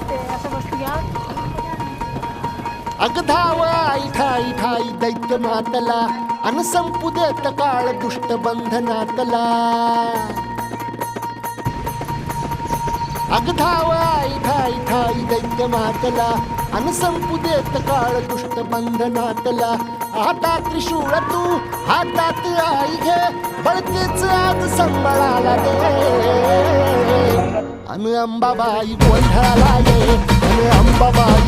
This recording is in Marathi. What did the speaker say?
असते असं बसतो घ्या. आई ठाई ठाई दैत्य मातला अन संपू देत काळ दुष्ट बंधनातला. अगधाव आई ठाई ठाई दैत्य मातला अन संपू देत काळ दुष्ट बंधनातला. आता त्रिशूळ तू हातात आई घे बळकेच आज संबळाला दे. अन अंबाबाई गोंधळाला ये अन अंबाबाई